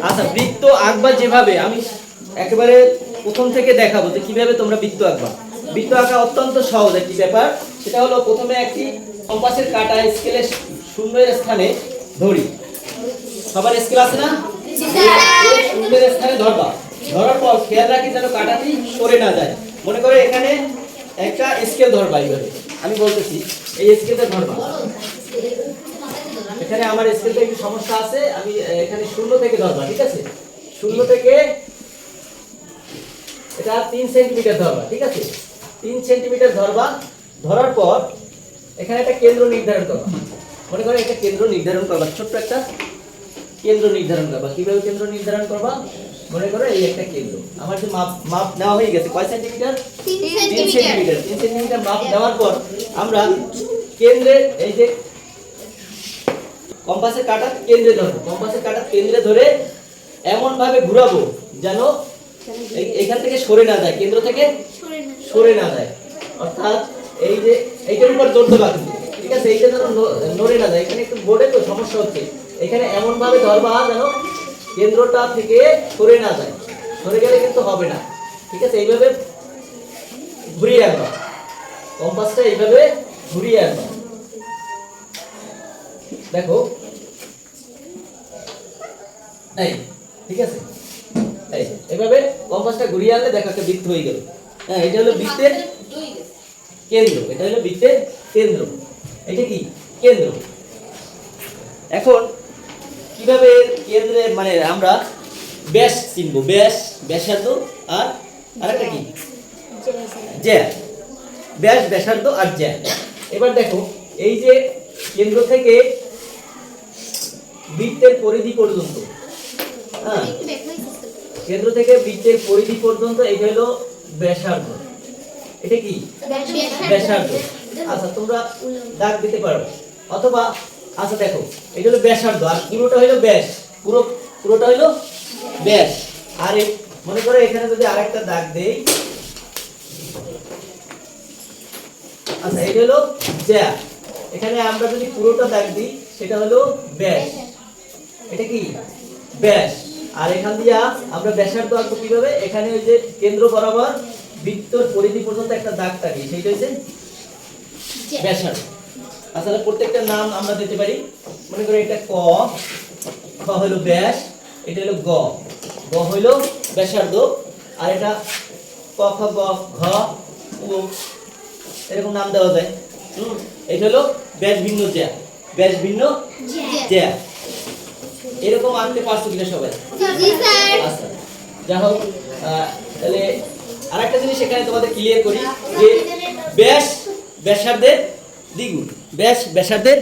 আচ্ছা বৃত্ত আঁকবা যেভাবে আমি একেবারে প্রথম থেকে দেখাবো যে কীভাবে তোমরা বৃত্ত আঁকবা। বৃত্ত আঁকা অত্যন্ত সহজ একটি ব্যাপার সেটা হলো প্রথমে একটি কম্পাসের কাটা স্কেলের শূন্যের স্থানে ধরি। সবার স্কেল আছে না? শূন্যের স্থানে ধরবা। ধরার পর খেয়াল রাখি যেন কাটাটি সরে না যায়। মনে করো এখানে একটা স্কেল ধরবা এইভাবে। আমি বলতেছি এই স্কেলটা ধরবা। এখানে আমার স্কেলটা একটু সমস্যা আছে আমি এখানে শূন্য থেকে ধরবা ঠিক আছে? শূন্য থেকে এটা তিন সেন্টিমিটার ধরবা ঠিক আছে? তিন সেন্টিমিটার ধরবা ধরার পর এখানে একটা কেন্দ্র নির্ধারণ করবা। মনে করো একটা কেন্দ্র নির্ধারণ করবা ছোট্ট একটা কেন্দ্র নির্ধারণ করবা। কীভাবে কেন্দ্র নির্ধারণ করবা? মনে করো এই একটা কেন্দ্র। আমার যে মাপ মাপ নেওয়া হয়ে গেছে কয় সেন্টিমিটার? তিন সেন্টিমিটার। তিন সেন্টিমিটার মাপ দেওয়ার পর আমরা কেন্দ্রে এই যে কম্পাসের কাটা কেন্দ্রে ধরবো। কম্পাসের কাটা কেন্দ্রে ধরে এমন ভাবে ঘুরাবো যেন এইখান থেকে সরে না যায়, কেন্দ্র থেকে সরে না যায়। অর্থাৎ এই যে এইটার উপর জোর দেবা ঠিক আছে? এইটা যেন নড়ে না যায়। এখানে একটু বোর্ডে তো সমস্যা হচ্ছে। এখানে এমন ভাবে ধরবা যেন কেন্দ্রটা থেকে সরে না যায়। সরে গেলে কিন্তু হবে না, ঠিক আছে? এইভাবে ঘুরিয়ে আনবা। কম্পাসটা এইভাবে ঘুরিয়ে আনবা। দেখো। এই, ঠিক আছে? এই, এভাবে কম্পাসটা ঘুরিয়ে আনলে দেখো একটা বৃত্ত হয়ে গেল। হ্যাঁ এটা হলো বৃত্তের কেন্দ্র, এটা হলো বৃত্তের কেন্দ্র। এটা কি? কেন্দ্র। এখন কীভাবে কেন্দ্রে মানে আমরা ব্যাস চিনবো? ব্যাস, ব্যাসার্ধ আর আরেকটা কি? জ্যা। ব্যাস, ব্যাসার্ধ আর জ্যা। এবার দেখো, এই যে কেন্দ্র থেকে বৃত্তের পরিধি পর্যন্ত। হ্যাঁ। কেন্দ্র থেকে বৃত্তের পরিধি পর্যন্ত এটা হলো ব্যাসার্ধ। এটা কি? ব্যাসার্ধ। আচ্ছা তোমরা দাগ দিতে পারো। অথবা আচ্ছা দেখো এটা হলো ব্যাসার্ধ আর পুরোটা হলো ব্যাস। পুরো পুরোটা হলো ব্যাস। আর মনে করো এখানে যদি আরেকটা দাগ দেই। আচ্ছা এটা হলো জ্যা। এখানে আমরা যদি পুরোটা দাগ দিই সেটা হলো ব্যাস। এটা কি? ব্যাস। আর এখান দিয়া আমরা ব্যাসার্ধ আঁকবো কীভাবে? এখানে ওই যে কেন্দ্র বরাবর বৃত্তর পরিধি পর্যন্ত একটা দাগ থাকে সেইটা হচ্ছে ব্যাসার্ধ। আসলে প্রত্যেকটা নাম আমরা দিতে পারি। মনে করি এটা ক খ হলো ব্যাস এটা হলো গ। গ হইল ব্যাসার্ধ আর এটা ক খ গ ঘ উ এরকম নাম দেওয়া যায়। হুম? এটা হলো ব্যাস ভিন্ন জ্যা। ব্যাস ভিন্ন জ্যা। এরকম আনতে পারছ কিনা সবাই? আচ্ছা। যা হোক তাহলে আরেকটা জিনিস এখানে তোমাদের ক্লিয়ার করি যে ব্যাস ব্যাসার্ধের দ্বিগুণ। ব্যাস ব্যাসার্ধের